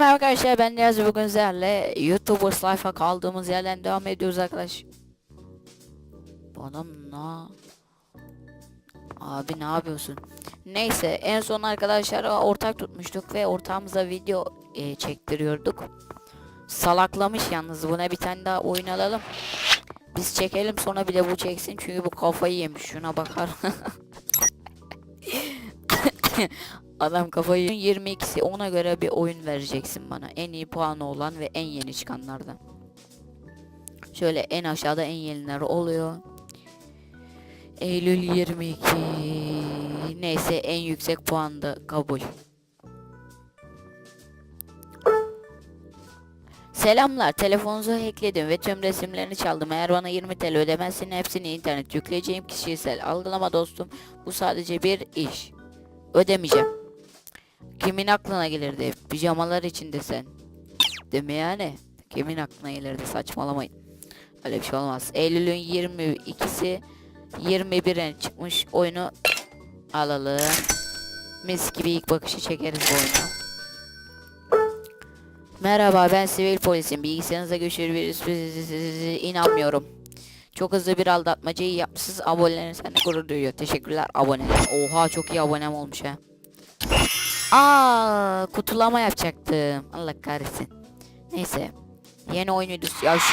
Merhaba arkadaşlar ben Niyazi bugün sizlerle YouTubers Life'a kaldığımız yerden devam ediyoruz arkadaş. Adam ne? Abi ne yapıyorsun? Neyse en son arkadaşlar ortak tutmuştuk ve ortağımıza video e, çektiriyorduk. Salaklamış yalnız buna bir tane daha oyun alalım. Biz çekelim sonra bir de bu çeksin çünkü bu kafayı yemiş şuna bakar. Adam kafayı 22'si ona göre bir oyun vereceksin bana. En iyi puanı olan ve en yeni çıkanlardan. Şöyle en aşağıda en yeniler oluyor. Eylül 22. Neyse en yüksek puan da kabul. Selamlar. Telefonunuzu hackledim ve tüm resimlerini çaldım. Eğer bana 20 TL ödemezsen hepsini internet yükleyeceğim kişisel. Algılama dostum. Bu sadece bir iş. Ödemeyeceğim. Kimin aklına gelirdi? Pijamalar içinde sen. Değil mi yani? Kimin aklına gelirdi? Saçmalamayın. Öyle bir şey olmaz. Eylül'ün 22'si 21'e çıkmış oyunu alalım. Mis gibi ilk bakışı çekeriz bu oyuna. Merhaba ben sivil polisim. Bilgisayarınıza görüşürüz. İnanmıyorum. Çok hızlı bir aldatmacayı yapmışsınız. Abonelerin seninle gurur duyuyor. Teşekkürler aboneler. Oha çok iyi abonem olmuş ha. Aa, kutulama yapacaktım. Allah kahretsin. Neyse. Yeni oyun videosu. Ya şu,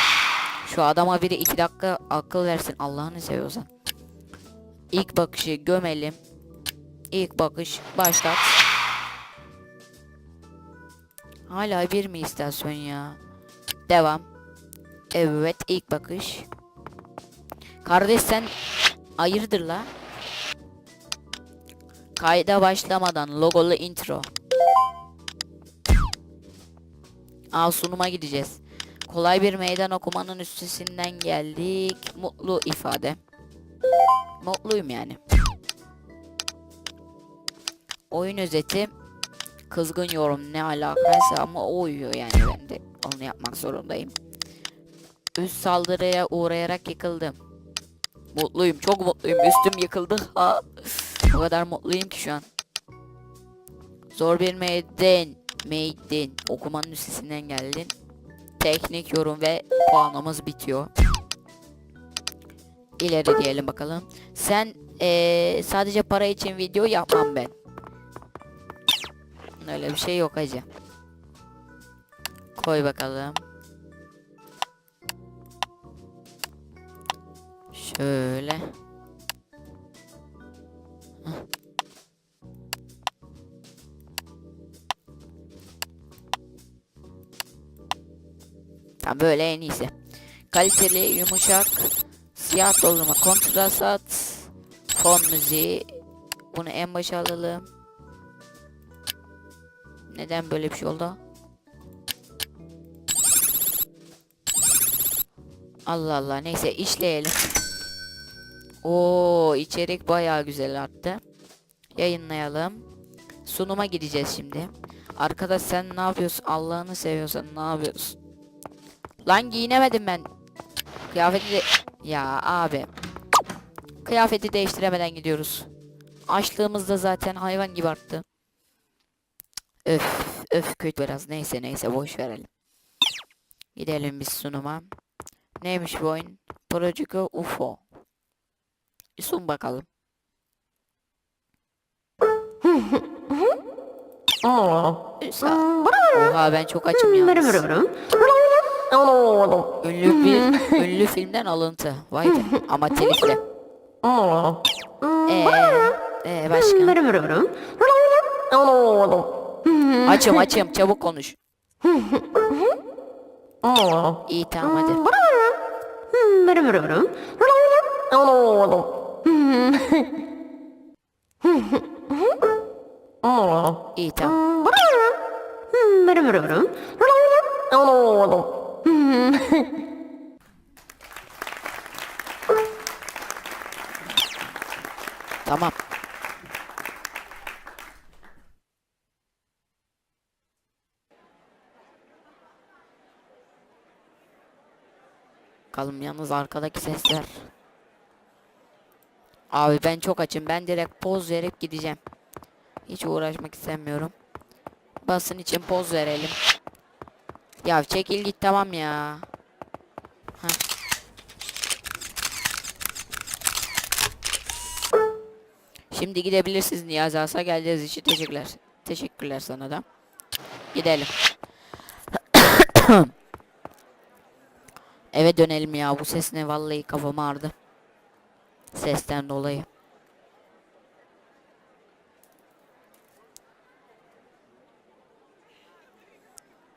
şu adama biri iki dakika akıl versin. Allah'ını seviyorsan. İlk bakışı gömelim. İlk bakış başlat. Hala bir mi istasyon ya? Devam. Evet ilk bakış. Kardeş sen hayırdır la? Kayda başlamadan logolu intro. Aa sunuma gideceğiz. Kolay bir meydan okumanın üstesinden geldik. Mutlu ifade. Mutluyum yani. Oyun özeti. Kızgın yorum ne alakaysa ama o uyuyor yani ben de onu yapmak zorundayım. Üst saldırıya uğrayarak yıkıldım. Mutluyum çok mutluyum üstüm yıkıldı ha. O kadar mutluyum ki şu an. Zor bir meydan. Meydan. Okumanın üstesinden geldin. Teknik yorum ve puanımız bitiyor. İleri diyelim bakalım. Sen eee, sadece para için video yapmam ben. Öyle bir şey yok hacı. Koy bakalım. Şöyle. Tamam böyle en iyisi. Kaliteli, yumuşak, siyah doldurma, kontrasat, fon müziği. Bunu en başa alalım. Neden böyle bir şey oldu? Allah Allah neyse işleyelim. Oo içerik bayağı güzel arttı. Yayınlayalım. Sunuma gideceğiz şimdi. Arkadaş sen ne yapıyorsun? Allah'ını seviyorsan ne yapıyorsun? Lan giyinemedim ben. Kıyafeti de... Ya abi. Kıyafeti değiştiremeden gidiyoruz. Açlığımız da zaten hayvan gibi arttı. Öf öf kötü biraz. Neyse neyse boş verelim. Gidelim biz sunuma. Neymiş bu oyun? Projiko UFO. Bir sun bakalım. Üsa- Oha ben çok açım yalnız. Ünlü bir ünlü filmden alıntı. Vay be ama telifli. Eee ee, başka? Açım açım çabuk konuş. İyi tamam hadi. Tamam. Tamam. Bakalım yalnız arkadaki sesler. Abi ben çok açım. Ben direkt poz verip gideceğim. Hiç uğraşmak istemiyorum. basın için poz verelim. Ya çekil git tamam ya. Heh. Şimdi gidebilirsiniz Niyazi Asa geldiğiniz için teşekkürler. Teşekkürler sana da. Gidelim. Eve dönelim ya bu ses ne vallahi kafam ağrıdı. Sesten dolayı.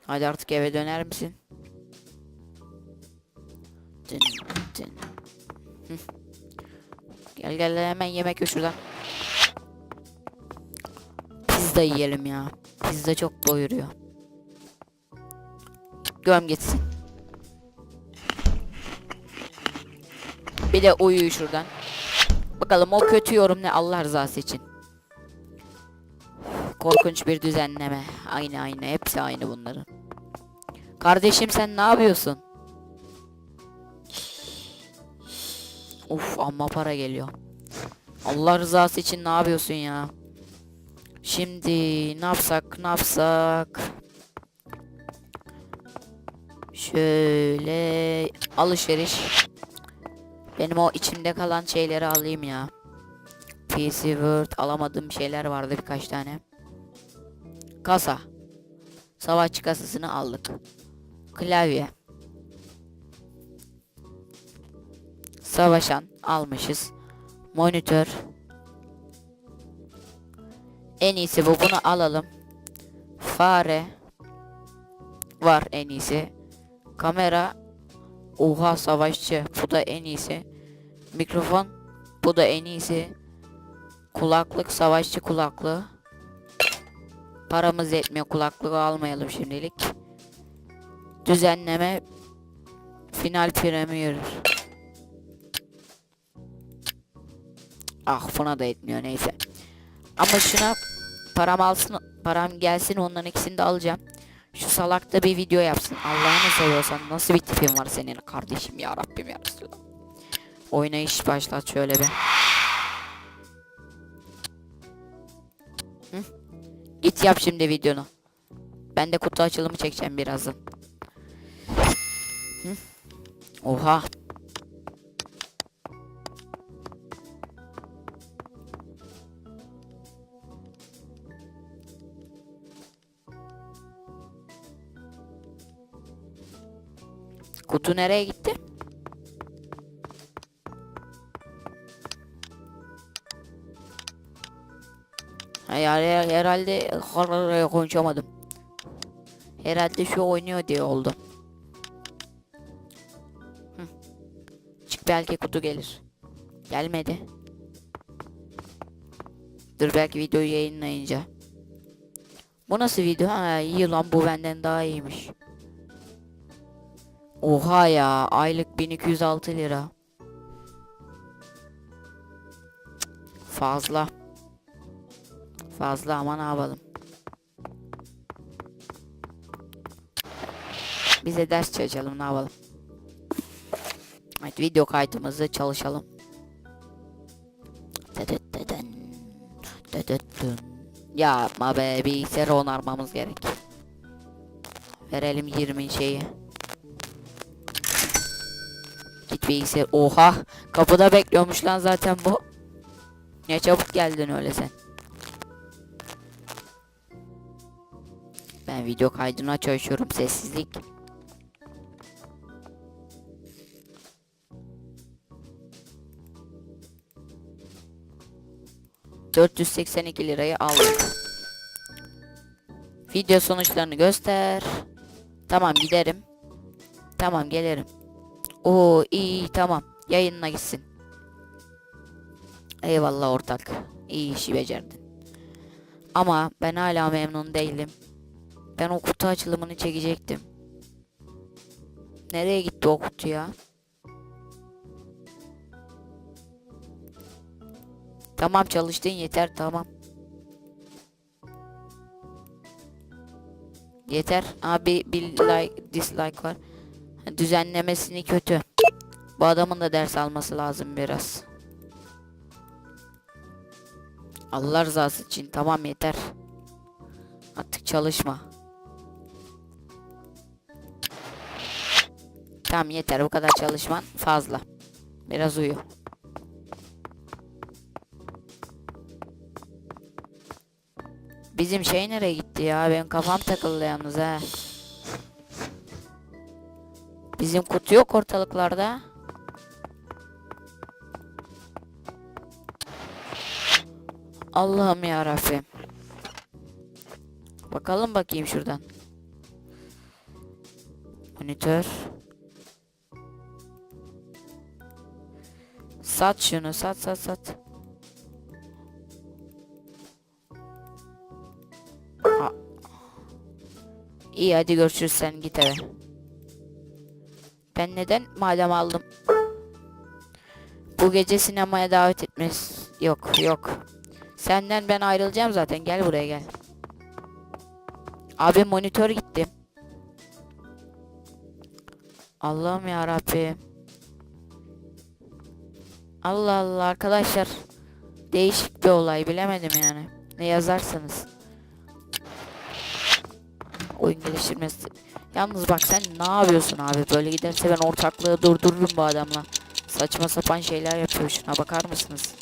Hadi artık eve döner misin? Dın, dın. Gel gel hemen yemek ye şuradan. Pizza yiyelim ya. Pizza çok doyuruyor. Göm gitsin. Bir de uyu şuradan. Bakalım o kötü yorum ne Allah rızası için. Korkunç bir düzenleme. Aynı aynı. Hepsi aynı bunların. Kardeşim sen ne yapıyorsun? Uf amma para geliyor. Allah rızası için ne yapıyorsun ya? Şimdi ne yapsak ne yapsak? Şöyle alışveriş. Benim o içimde kalan şeyleri alayım ya. PC Word alamadığım şeyler vardı birkaç tane. Kasa. Savaşçı kasasını aldık. Klavye. Savaşan almışız. Monitör. En iyisi bu. Bunu alalım. Fare. Var en iyisi. Kamera. Oha savaşçı. Bu da en iyisi. Mikrofon. Bu da en iyisi. Kulaklık. Savaşçı kulaklığı. Paramız yetmiyor. Kulaklığı almayalım şimdilik. Düzenleme. Final Premier. Ah buna da etmiyor neyse. Ama şuna param alsın param gelsin onların ikisini de alacağım. Şu salak da bir video yapsın. Allah'ını seviyorsan nasıl bir tipin var senin kardeşim ya Rabbim ya Resulallah. Oynayış başlat şöyle bir. Hı? Git yap şimdi videonu. Ben de kutu açılımı çekeceğim birazdan. Hı? Oha. Kutu nereye gitti? Hayır herhalde konuşamadım. Herhalde şu oynuyor diye oldu. Çık belki kutu gelir. Gelmedi. Dur belki videoyu yayınlayınca. Bu nasıl video? Ha iyi lan bu benden daha iyiymiş. Oha ya aylık 1206 lira. Fazla. Fazla ama ne yapalım. Bize ders çalışalım ne yapalım. Evet video kaydımızı çalışalım. Dün. Yapma be bilgisayarı onarmamız gerek. Verelim 20 şeyi. Bilgisayar. Oha. Kapıda bekliyormuş lan zaten bu. Ne çabuk geldin öyle sen. Ben video kaydına çalışıyorum sessizlik. ...482 lirayı aldık. Video sonuçlarını göster. Tamam giderim. Tamam gelirim. Oo iyi tamam. Yayınına gitsin. Eyvallah ortak. İyi işi becerdin. Ama ben hala memnun değilim. Ben o kutu açılımını çekecektim. Nereye gitti o kutu ya? Tamam çalıştın yeter tamam. Yeter. Abi bir like dislike var. Düzenlemesini kötü. Bu adamın da ders alması lazım biraz. Allah rızası için tamam yeter. Artık çalışma. Tamam yeter bu kadar çalışman fazla. Biraz uyu. Bizim şey nereye gitti ya? Benim kafam takıldı yalnız ha. Bizim kutu yok ortalıklarda. Allah'ım ya Rabbim. Bakalım bakayım şuradan. Monitör. Sat şunu, sat sat sat. A- İyi hadi görüşürüz sen git eve. Ben neden madem aldım? Bu gece sinemaya davet etmez. Yok yok. Senden ben ayrılacağım zaten. Gel buraya gel. Abi monitör gitti. Allah'ım ya Rabbim. Allah Allah arkadaşlar. Değişik bir olay bilemedim yani. Ne yazarsanız. Oyun geliştirmesi. Yalnız bak sen ne yapıyorsun abi? Böyle giderse ben ortaklığı durdururum bu adamla. Saçma sapan şeyler yapıyor şuna bakar mısınız?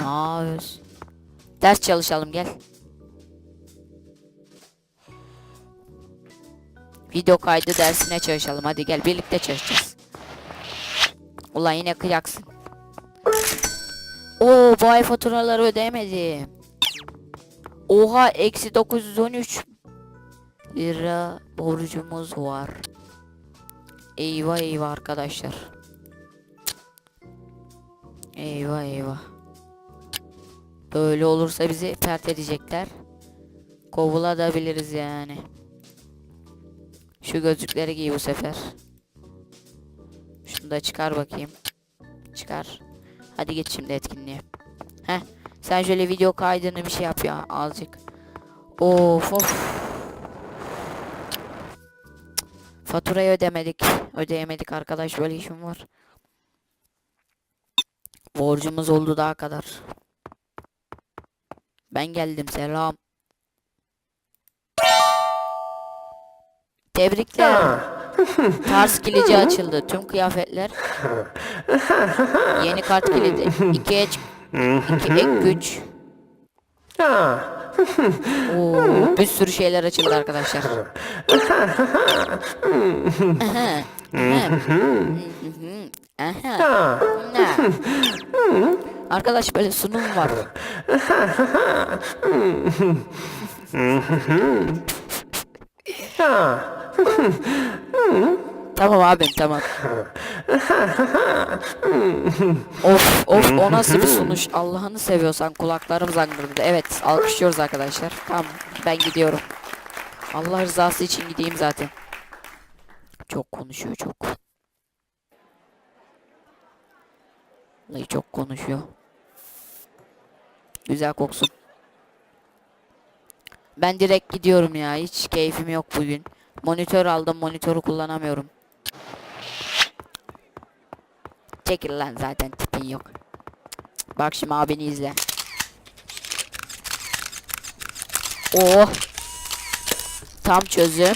Ne yapıyorsun? Ders çalışalım gel. Video kaydı dersine çalışalım. Hadi gel birlikte çalışacağız. Ulan yine kıyaksın. Oo bu ay faturaları ödeyemedim. Oha eksi 913 lira borcumuz var. Eyvah eyvah arkadaşlar. Eyvah eyvah. Böyle olursa bizi pert edecekler. Kovulabiliriz yani. Şu gözlükleri giy bu sefer. Şunu da çıkar bakayım. Çıkar. Hadi git şimdi etkinliğe. Heh. Sen şöyle video kaydını bir şey yap ya azıcık. Of of. Faturayı ödemedik. Ödeyemedik arkadaş böyle işim var. Borcumuz oldu daha kadar. Ben geldim selam. Tebrikler. Tars kilidi açıldı. Tüm kıyafetler. Yeni kart kilidi. İki ek, iki ek güç. Oo, bir sürü şeyler açıldı arkadaşlar. Aha, aha, aha, aha. Arkadaş böyle sunum var. Tamam abim tamam. of of o nasıl bir sunuş Allah'ını seviyorsan kulaklarım zangırdı. Evet alkışlıyoruz arkadaşlar. Tamam ben gidiyorum. Allah rızası için gideyim zaten. Çok konuşuyor çok. Vallahi çok konuşuyor. Güzel koksun. Ben direkt gidiyorum ya. Hiç keyfim yok bugün. Monitör aldım. Monitörü kullanamıyorum. Çekil lan zaten tipin yok. Bak şimdi abini izle. Oh. Tam çözüm.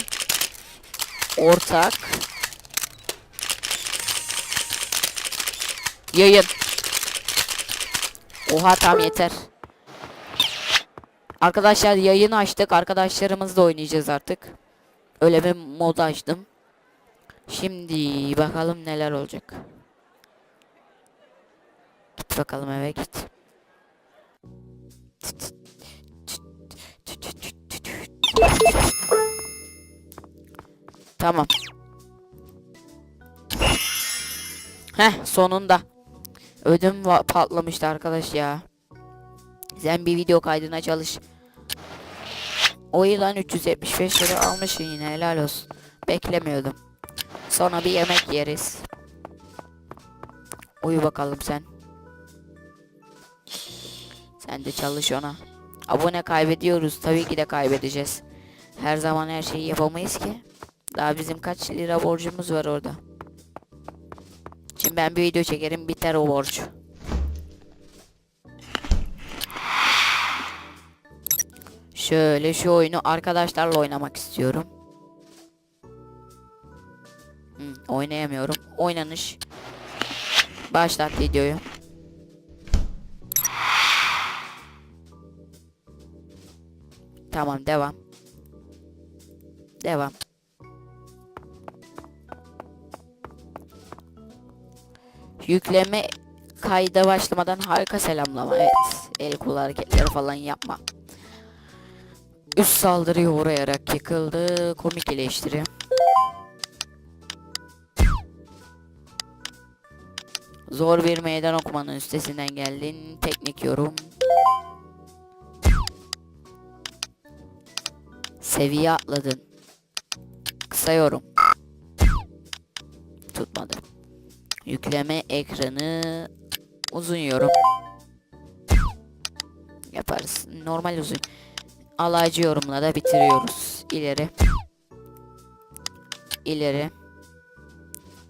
Ortak. Yayın. Oha tam yeter. Arkadaşlar yayın açtık. Arkadaşlarımızla oynayacağız artık. Öyle bir mod açtım. Şimdi bakalım neler olacak. Bakalım eve git. Tamam. Heh sonunda. Ödüm patlamıştı arkadaş ya. Sen bir video kaydına çalış. O yılan 375 lira almışsın yine helal olsun. Beklemiyordum. Sonra bir yemek yeriz. Uyu bakalım sen. Sen de çalış ona. Abone kaybediyoruz. Tabii ki de kaybedeceğiz. Her zaman her şeyi yapamayız ki. Daha bizim kaç lira borcumuz var orada. Şimdi ben bir video çekerim biter o borç. Şöyle şu oyunu arkadaşlarla oynamak istiyorum. Hı, oynayamıyorum. Oynanış. Başlat videoyu. Tamam devam. Devam. Yükleme kayda başlamadan harika selamlama. Evet. El kol hareketleri falan yapma. Üst saldırıya uğrayarak yıkıldı. Komik eleştiri. Zor bir meydan okumanın üstesinden geldin. Teknik yorum. Seviye atladın. Kısa yorum. Tutmadı. Yükleme ekranı uzun yorum. Yaparız. Normal uzun. Alaycı yorumla da bitiriyoruz. İleri. İleri.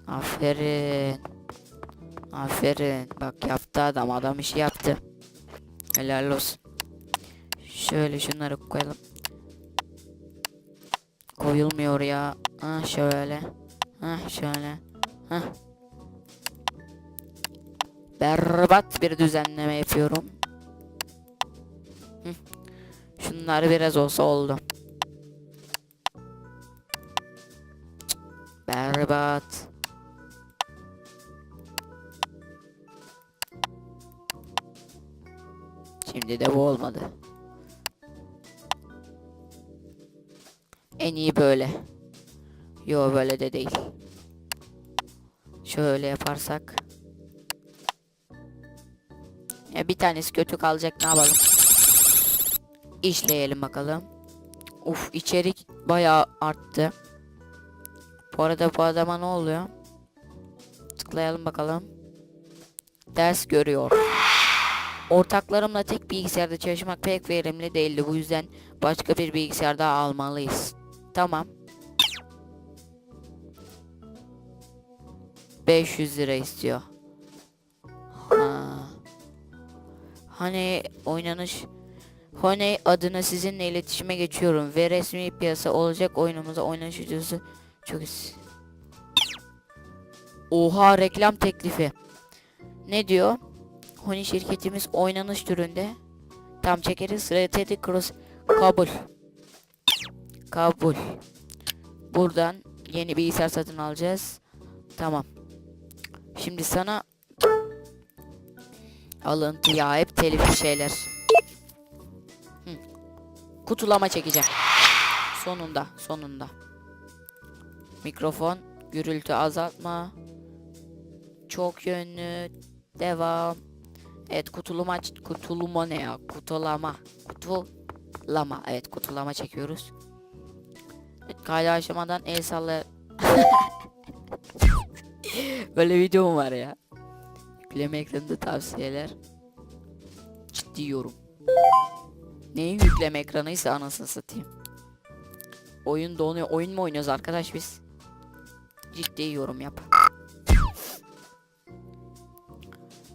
Aferin. Aferin. Bak yaptı adam. Adam işi yaptı. Helal olsun. Şöyle şunları koyalım. Koyulmuyor ya. Ha şöyle. Ha şöyle. Ha. Berbat bir düzenleme yapıyorum. Hı. Şunlar biraz olsa oldu. Berbat. Şimdi de bu olmadı. En iyi böyle. Yo böyle de değil. Şöyle yaparsak. Ya bir tanesi kötü kalacak ne yapalım? İşleyelim bakalım. Uf içerik bayağı arttı. Bu arada bu adama ne oluyor? Tıklayalım bakalım. Ders görüyor. Ortaklarımla tek bilgisayarda çalışmak pek verimli değildi. Bu yüzden başka bir bilgisayar daha almalıyız. Tamam. 500 lira istiyor. Ha. Hani oynanış Honey adına sizinle iletişime geçiyorum ve resmi piyasa olacak oyunumuza oynanış videosu çok is- Oha reklam teklifi. Ne diyor? Honey şirketimiz oynanış türünde tam çekeriz Teddy Cross kabul. Kabul. Buradan yeni bilgisayar satın alacağız. Tamam. Şimdi sana alıntı ya hep telifli şeyler. Hı. Kutulama çekeceğim. Sonunda, sonunda. Mikrofon, gürültü azaltma. Çok yönlü. Devam. Evet kutulama kutulama ne ya? Kutulama. Kutulama. Evet kutulama çekiyoruz. Kaydı aşamadan el salla. Böyle video mu var ya? Yükleme ekranında tavsiyeler. Ciddi yorum. Neyin yükleme ekranıysa anasını satayım. Oyun donuyor. Oyun mu oynuyoruz arkadaş biz? Ciddi yorum yap.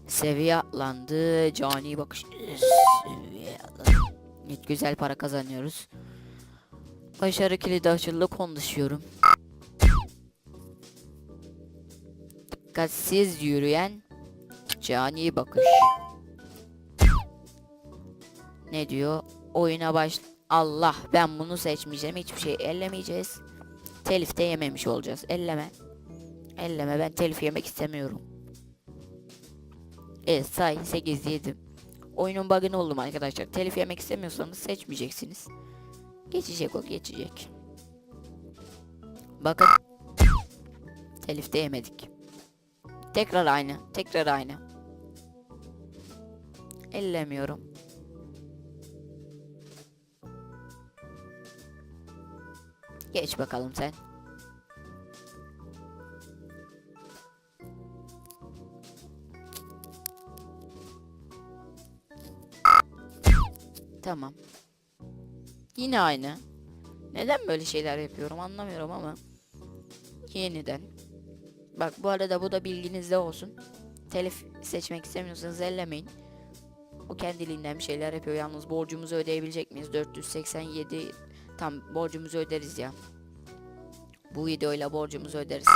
Seviye atlandı. Cani bakış. Seviye atlandı. Evet, güzel para kazanıyoruz. Başarı kilidi açıldı konuşuyorum. Dikkatsiz yürüyen cani bakış. Ne diyor? Oyuna baş... Allah ben bunu seçmeyeceğim. Hiçbir şey ellemeyeceğiz. Telif de yememiş olacağız. Elleme. Elleme ben telif yemek istemiyorum. Evet say 8 yedim. Oyunun bug'ını oldum arkadaşlar. Telif yemek istemiyorsanız seçmeyeceksiniz. Geçecek o geçecek. Bakın. Telif de yemedik. Tekrar aynı. Tekrar aynı. Ellemiyorum. Geç bakalım sen. Tamam. Yine aynı. Neden böyle şeyler yapıyorum anlamıyorum ama. Yeniden. Bak bu arada bu da bilginizde olsun. Telif seçmek istemiyorsanız ellemeyin. O kendiliğinden bir şeyler yapıyor. Yalnız borcumuzu ödeyebilecek miyiz? 487 tam borcumuzu öderiz ya. Bu videoyla borcumuzu öderiz.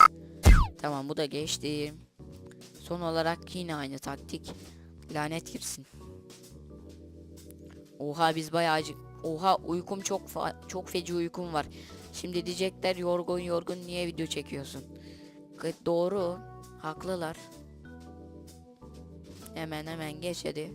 Tamam bu da geçti. Son olarak yine aynı taktik. Lanet girsin. Oha biz bayağı acık. Oha uykum çok çok feci uykum var. Şimdi diyecekler yorgun yorgun niye video çekiyorsun? Doğru. Haklılar. Hemen hemen geç hadi.